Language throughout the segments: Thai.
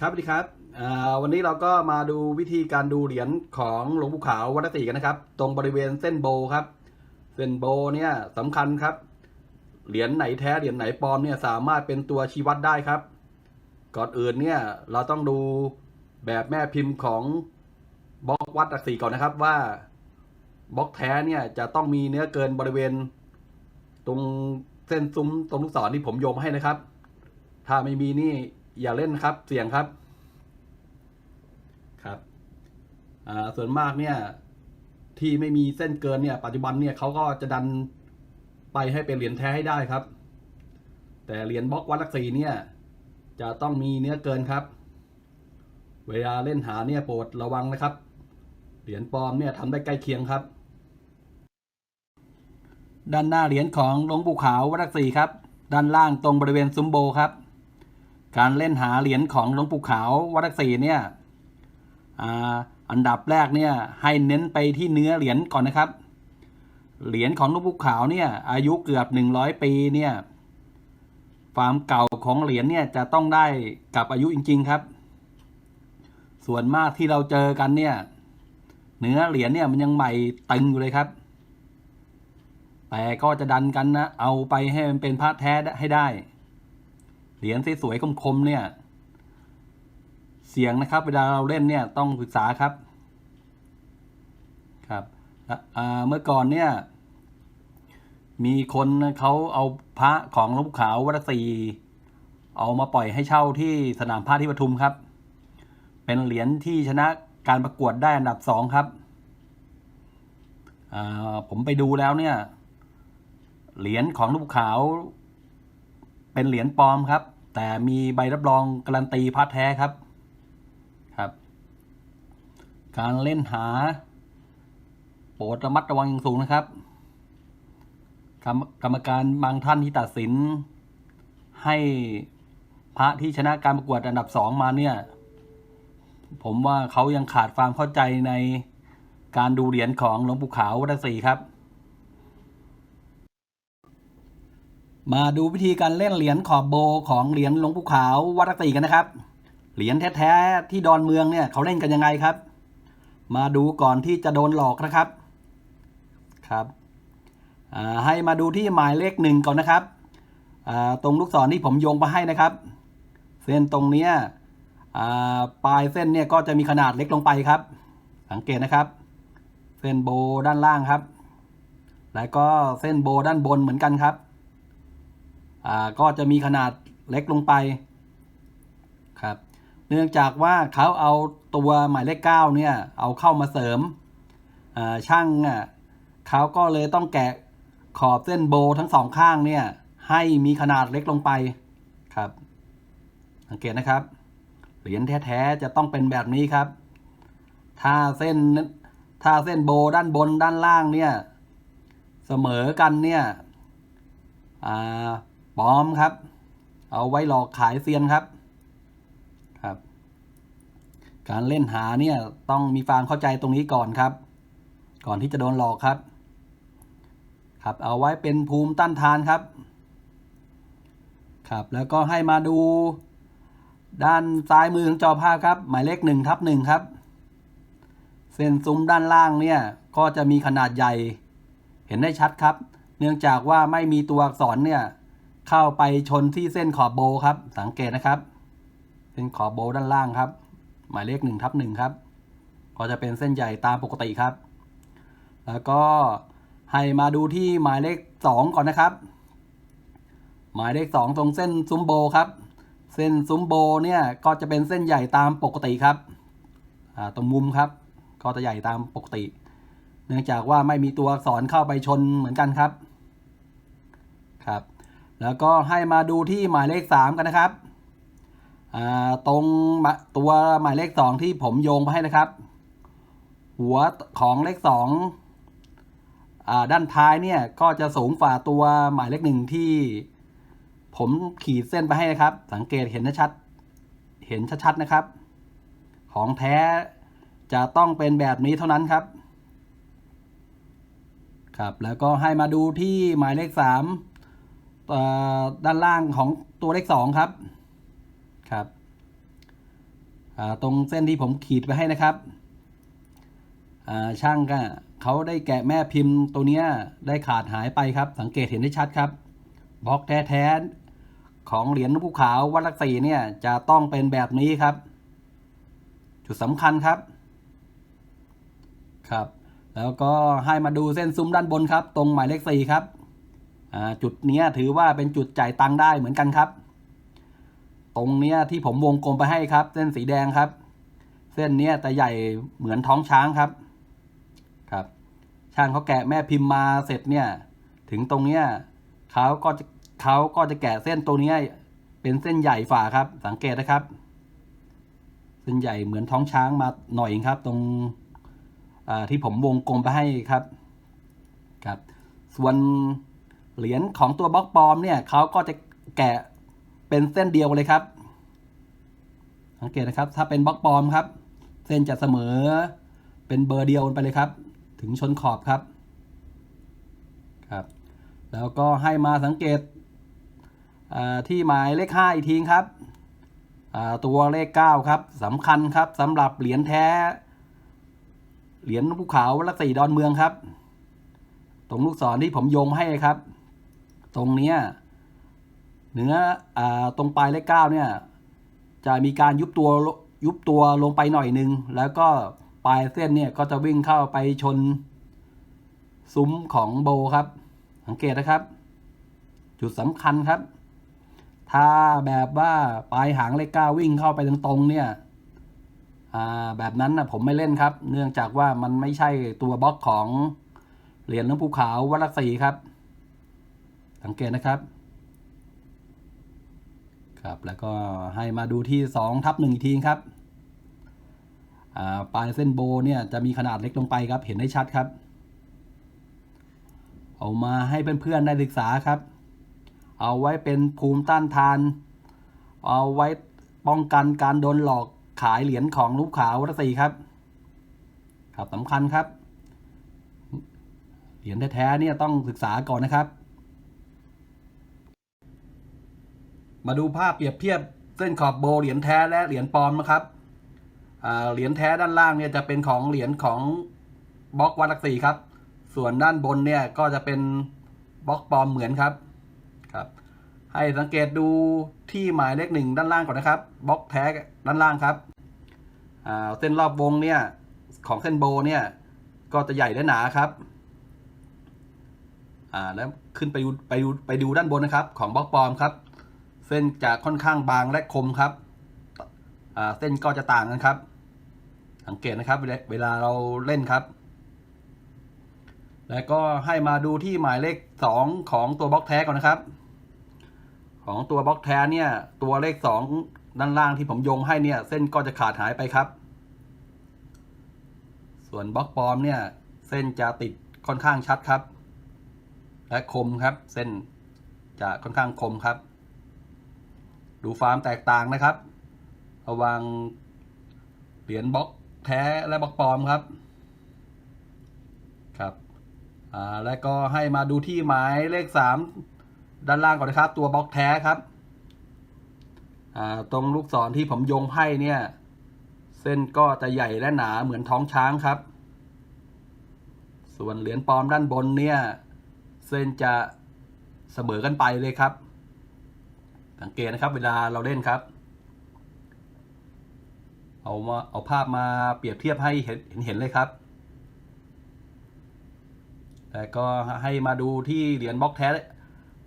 ครับสวัสดีครับวันนี้เราก็มาดูวิธีการดูเหรียญของหลวงปู่ขาววัดตะสีกันนะครับ ตรงบริเวณเส้นโบครับ เส้นโบเนี่ยสำคัญครับ เหรียญไหนแท้เหรียญไหนปลอมเนี่ยสามารถเป็นตัวชี้วัดได้ครับ ก่อนอื่นเนี่ยเราต้องดูแบบแม่พิมพ์ของบล็อกวัดตักสีก่อนนะครับว่าบล็อกแท้เนี่ยจะต้องมีเนื้อเกินบริเวณ ตรงเส้นซุ้มตรงลูกศรที่ผมโยงมให้นะครับ ถ้าไม่มีนี่ อย่าเล่นนะครับ เสี่ยงครับ ครับส่วนมากเนี่ย ที่ไม่มีเส้นเกินเนี่ย ปัจจุบันเนี่ยเขาก็จะดันไปให้เป็นเหรียญแท้ให้ได้ครับ แต่เหรียญบล็อกวัดลักษีเนี่ย จะต้องมีเนื้อเกินครับ เวลาเล่นหาเนี่ยโปรดระวังนะครับ เหรียญปลอมเนี่ยทำได้ใกล้เคียงครับ ด้านหน้าเหรียญของหลวงปู่ขาววัดลักษีครับ ด้านล่างตรงบริเวณซุ้มโบครับ การเล่นหาเหรียญของหลวงปู่ขาววัดลักษีเนี่ยอันดับแรกเนี่ยให้เน้นไปที่เนื้อเหรียญก่อนนะครับ เหรียญของหลวงปู่ขาวเนี่ยอายุเกือบหนึ่งร้อยปีเนี่ยความเก่าของเหรียญเนี่ยจะต้องได้กับอายุจริง ๆครับ ส่วนมากที่เราเจอกันเนี่ยเนื้อเหรียญเนี่ยมันยังใหม่ตึงอยู่เลยครับแต่ก็จะดันกันนะ เอาไปให้มันเป็นพระแท้ให้ได้ เหรียญสวยๆคมๆเนี่ย เสียงนะครับ เวลาเราเล่นเนี่ยต้องศึกษาครับ ครับเมื่อก่อนเนี่ย มีคนเขาเอาพระของลวงปู่ขาววัดศรีเอามาปล่อยให้เช่าที่สนามพระที่ปทุมครับ เป็นเหรียญที่ชนะการประกวดได้อันดับสองครับผมไปดูแล้วเนี่ย เหรียญของลวงปู่ขาว เป็นเหรียญปลอมครับ แต่มีใบรับรองการันตีพระแท้ครับครับ การเล่นหา โปรดระมัดระวังอย่างสูงนะครับกรรมกรรมการบางท่านที่ตัดสิน ให้พระที่ชนะการประกวดอันดับสองมาเนี่ย ผมว่าเขายังขาดความเข้าใจในการดูเหรียญของหลวงปู่ขาววัดศรีครับ มาดูวิธีการเล่นเหรียญขอบโบของเหรียญหลวงปู่ขาวัดตีกันนะครับ เหรียญแท้ๆที่ดอนเมืองเนี่ยเขาเล่นกันยังไงครับ มาดูก่อนที่จะโดนหลอกนะครับครับให้มาดูที่หมายเลขหนึ่งก่อนนะครับ ตรงลูกศรที่ผมโยงมาให้นะครับ เส้นตรงเนี้ยปลายเส้นเนี่ยก็จะมีขนาดเล็กลงไปครับ สังเกตนะครับ เส้นโบด้านล่างครับ แล้วก็เส้นโบด้านบนเหมือนกันครับ ก็จะมีขนาดเล็กลงไปครับเนื่องจากว่าเขาเอาตัวหมายเลขเก้าเนี่ยเอาเข้ามาเสริมช่างอะเขาก็เลยต้องแกะขอบเส้นโบทั้งสองข้างเนี่ยให้มีขนาดเล็กลงไปครับ สังเกตนะครับ เหรียญแท้ๆจะต้องเป็นแบบนี้ครับ ถ้าเส้นถ้าเส้นโบด้านบนด้านล่างเนี่ยเสมอกันเนี่ยอ่า ปลอมครับ เอาไว้หลอกขายเซียนครับครับ การเล่นหาเนี่ยต้องมีความเข้าใจตรงนี้ก่อนครับ ก่อนที่จะโดนหลอกครับ ครับเอาไว้เป็นภูมิต้านทานครับ ครับ แล้วก็ให้มาดู ด้านซ้ายมือของจอภาพครับ หมายเลขหนึ่งทับหนึ่งครับ เส้นซุ้มด้านล่างเนี่ยก็จะมีขนาดใหญ่ เห็นได้ชัดครับ เนื่องจากว่าไม่มีตัวอักษรเนี่ย เข้าไปชนที่เส้นขอบโบครับ สังเกตนะครับเส้นขอบโบด้านล่างครับ หมายเลขหนึ่งทับหนึ่งครับ ก็จะเป็นเส้นใหญ่ตามปกติครับ แล้วก็ให้มาดูที่หมายเลขสองก่อนนะครับ หมายเลขสองตรงเส้นซุ้มโบครับเส้นซุ้มโบเนี่ยก็จะเป็นเส้นใหญ่ตามปกติครับตรงมุมครับ ก็จะใหญ่ตามปกติ เนื่องจากว่าไม่มีตัวอักษรเข้าไปชนเหมือนกันครับ ครับ แล้วก็ให้มาดูที่หมายเลขสามกันนะครับ ตรงตัวหมายเลขสองที่ผมโยงไปให้นะครับ หัวของเลขสองด้านท้ายเนี่ยก็จะสูงฝ่าตัวหมายเลขหนึ่งที่ ผมขีดเส้นไปให้นะครับ สังเกตเห็นชัด เห็นชัดๆนะครับ ของแท้จะต้องเป็นแบบนี้เท่านั้นครับ ครับ แล้วก็ให้มาดูที่หมายเลขสาม ด้านล่างของตัวเลขสองครับครับตรงเส้นที่ผมขีดไปให้นะครับช่างก็เขาได้แกะแม่พิมพ์ตัวเนี้ยได้ขาดหายไปครับ สังเกตเห็นได้ชัดครับบล็อกแท้ๆของเหรียญหลวงปู่ขาววัดลักษีเนี่ยจะต้องเป็นแบบนี้ครับ จุดสำคัญครับครับ แล้วก็ให้มาดูเส้นซุ้มด้านบนครับ ตรงหมายเลขสี่ครับ จุดนี้ถือว่าเป็นจุดจ่ายตังค์ได้เหมือนกันครับ ตรงเนี้ยที่ผมวงกลมไปให้ครับ เส้นสีแดงครับ เส้นเนี้ยแต่ใหญ่เหมือนท้องช้างครับ ครับ ช่างเขาแกะแม่พิมพ์มาเสร็จเนี่ย ถึงตรงเนี้ยเขาก็จะเขาก็จะแกะเส้นตัวเนี้ยเป็นเส้นใหญ่ฝ่าครับ สังเกตนะครับ เส้นใหญ่เหมือนท้องช้างมาหน่อยครับ ตรงที่ผมวงกลมไปให้ครับ ครับ ส่วน เหรียญของตัวบล็อกปลอมเนี่ยเขาก็จะแกะเป็นเส้นเดียวเลยครับ สังเกตนะครับ ถ้าเป็นบล็อกปลอมครับ เส้นจะเสมอเป็นเบอร์เดียวไปเลยครับ ถึงชนขอบครับ ครับ แล้วก็ให้มาสังเกตที่หมายเลขห้าอีกทีครับ ตัวเลขเก้าครับสำคัญครับสำหรับเหรียญแท้ เหรียญภูเขาลักษีดอนเมืองครับ ตรงลูกศรที่ผมโยงให้ครับ ตรงเนี้ยเนื้ออตรงปลายเลขเก้าเนี่ยจะมีการยุบตัวยุบตัวลงไปหน่อยหนึง แล้วก็ปลายเส้นเนี่ยก็จะวิ่งเข้าไปชน ซุ้มของโบครับ สังเกตนะครับ จุดสำคัญครับ ถ้าแบบว่าปลายหางเลขเก้าวิ่งเข้าไปตรงๆเนี่ยแบบนั้นนะผมไม่เล่นครับ เนื่องจากว่ามันไม่ใช่ตัวบล็อกของเหรียญหลวงปู่ขาววัลักษีครับ สังเกตนะครับครับแล้วก็ให้มาดูที่สองทับหนึ่งอีกทีครับอ่าปลายเส้นโบเนี่ยจะมีขนาดเล็กลงไปครับ เห็นได้ชัดครับ เอามาให้เพื่อนๆได้ศึกษาครับ เอาไว้เป็นภูมิต้านทาน เอาไว้ป้องกันการโดนหลอกขายเหรียญของลูกขาววัศีครับ ครับสำคัญครับ เหรียญแท้ๆเนี่ยต้องศึกษาก่อนนะครับ มาดูภาพเปรียบเทียบเส้นขอบโบเหรียญแท้และเหรียญปลอมนะครับเหรียญแท้ด้านล่างเนี่ยจะเป็นของเหรียญของบล็อกวัดลักษีครับ ส่วนด้านบนเนี่ยก็จะเป็นบล็อกปลอมเหมือนครับครับ ให้สังเกตดูที่หมายเลขหนึ่งด้านล่างก่อนนะครับบล็อกแท้ด้านล่างครับเส้นรอบวงเนี่ยของเส้นโบเนี่ยก็จะใหญ่และหนาครับอ่าแล้วขึ้นไปดูไปดูไปดูด้านบนนะครับ ของบล็อกปลอมครับ เส้นจะค่อนข้างบางและคมครับเส้นก็จะต่างกันครับ สังเกตนะครับเวลาเราเล่นครับ แล้วก็ให้มาดูที่หมายเลขสองของตัวบล็อกแท้ก่อนนะครับ ของตัวบล็อกแท้เนี่ยตัวเลขสองด้านล่างที่ผมโยงให้เนี่ย เส้นก็จะขาดหายไปครับ ส่วนบล็อกปลอมเนี่ย เส้นจะติดค่อนข้างชัดครับ และคมครับ เส้นจะค่อนข้างคมครับ ดูความแตกต่างนะครับ ระว่างเหรียญบล็อกแท้และบล็อกปลอมครับ ครับ อ่า แล้วก็ให้มาดูที่หมายเลขสามด้านล่างก่อนนะครับ ตัวบล็อกแท้ครับ อ่า ตรงลูกศรที่ผมโยงไพ่เนี่ย เส้นก็จะใหญ่และหนาเหมือนท้องช้างครับ ส่วนเหรียญปลอมด้านบนเนี่ย เส้นจะเสมอกันไปเลยครับ สังเกตนะครับ เวลาเราเล่นครับ เอามาเอาภาพมาเปรียบเทียบให้เห็นเห็นเลยครับ แต่ก็ให้มาดูที่เหรียญบล็อกแท้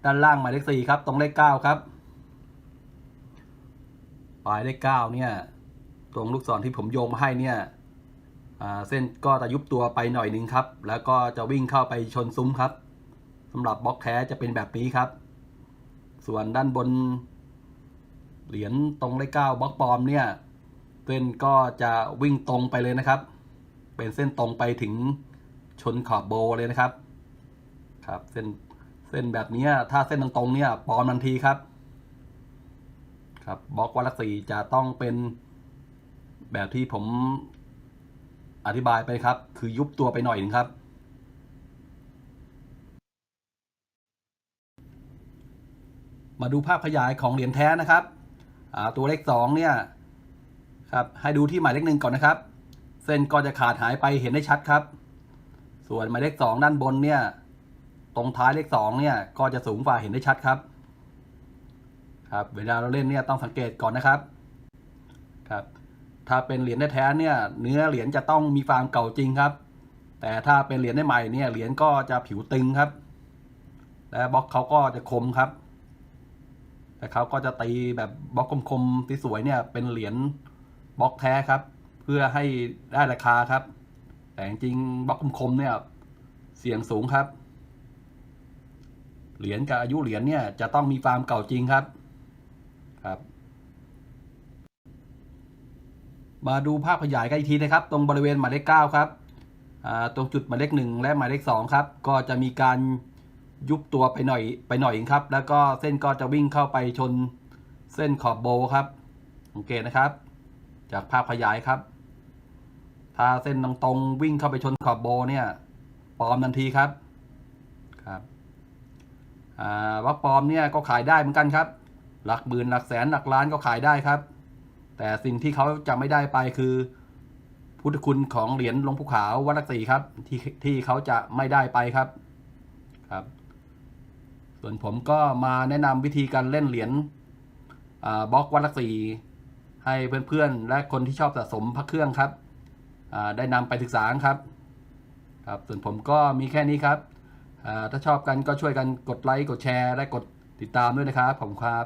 ด้านล่างหมายเลขสี่ครับ ตรงเลขเก้าครับปลายเลขเก้าเนี่ย ตรงลูกศรที่ผมโยงมาให้เนี่ยเส้นก็จะยุบตัวไปหน่อยหนึงครับ แล้วก็จะวิ่งเข้าไปชนซุ้มครับสำหรับบล็อกแท้จะเป็นแบบนี้ครับ ส่วนด้านบน เหรียญตรงเลขเก้าบล็อกปอมเนี่ยเส้นก็จะวิ่งตรงไปเลยนะครับ เป็นเส้นตรงไปถึงชนขอบโบเลยนะครับ ครับเส้นเส้นแบบนี้ถ้าเส้นตรงๆเนี่ยปอมทันทีครับ ครับบล็อกวัดลักษีจะต้องเป็นแบบที่ผมอธิบายไปครับ คือยุบตัวไปหน่อยหนึงครับ มาดูภาพขยายของเหรียญแท้นะครับตัวเลขสองเนี่ยครับให้ดูที่หมายเลขหนึ่งก่อนนะครับ เส้นก็จะขาดหายไปเห็นได้ชัดครับ ส่วนหมายเลขสองด้านบนเนี่ยตรงท้ายเลขสองเนี่ยก็จะสูงกว่าเห็นได้ชัดครับครับเวลาเราเล่นเนี่ยต้องสังเกตก่อนนะครับครับถ้าเป็นเหรียญแท้เนี่ยเนื้อเหรียญจะต้องมีความเก่าจริงครับ แต่ถ้าเป็นเหรียญใหม่เนี่ยเหรียญก็จะผิวตึงครับ และบล็อกเขาก็จะคมครับ แต่เขาก็จะตีแบบบล็อกคมๆที่สวยเนี่ยเป็นเหรียญบล็อกแท้ครับ เพื่อให้ได้ราคาครับ แต่จริงบล็อกคมๆเนี่ยเสี่ยงสูงครับ เหรียญกับอายุเหรียญเนี่ยจะต้องมีความเก่าจริงครับครับ มาดูภาพขยายกันอีกทีนะครับ ตรงบริเวณหมายเลขเก้าครับตรงจุดหมายเลขหนึ่งและหมายเลขสองครับ ก็จะมีการ ยุบตัวไปหน่อยไปหน่อยเองครับ แล้วก็เส้นก็จะวิ่งเข้าไปชนเส้นขอบโบครับสังเกตนะครับ จากภาพขยายครับ ถ้าเส้นตรงๆวิ่งเข้าไปชนขอบโบเนี่ยปลอมทันทีครับครับอ่าวักปลอมเนี่ยก็ขายได้เหมือนกันครับ หลักหมื่นหลักแสนหลักล้านก็ขายได้ครับ แต่สิ่งที่เขาจะไม่ได้ไปคือพุทธคุณของเหรียญหลวงปู่ขาววัดลักษีครับที่ที่เขาจะไม่ได้ไปครับ ส่วนผมก็มาแนะนำวิธีการเล่นเหรียญบล็อกวัดลักษีให้เพื่อนๆ และคนที่ชอบสะสมพระเครื่องครับได้นำไปศึกษาครับครับส่วนผมก็มีแค่นี้ครับถ้าชอบกันก็ช่วยกันกดไลค์กดแชร์ และกดติดตามด้วยนะครับผมครับ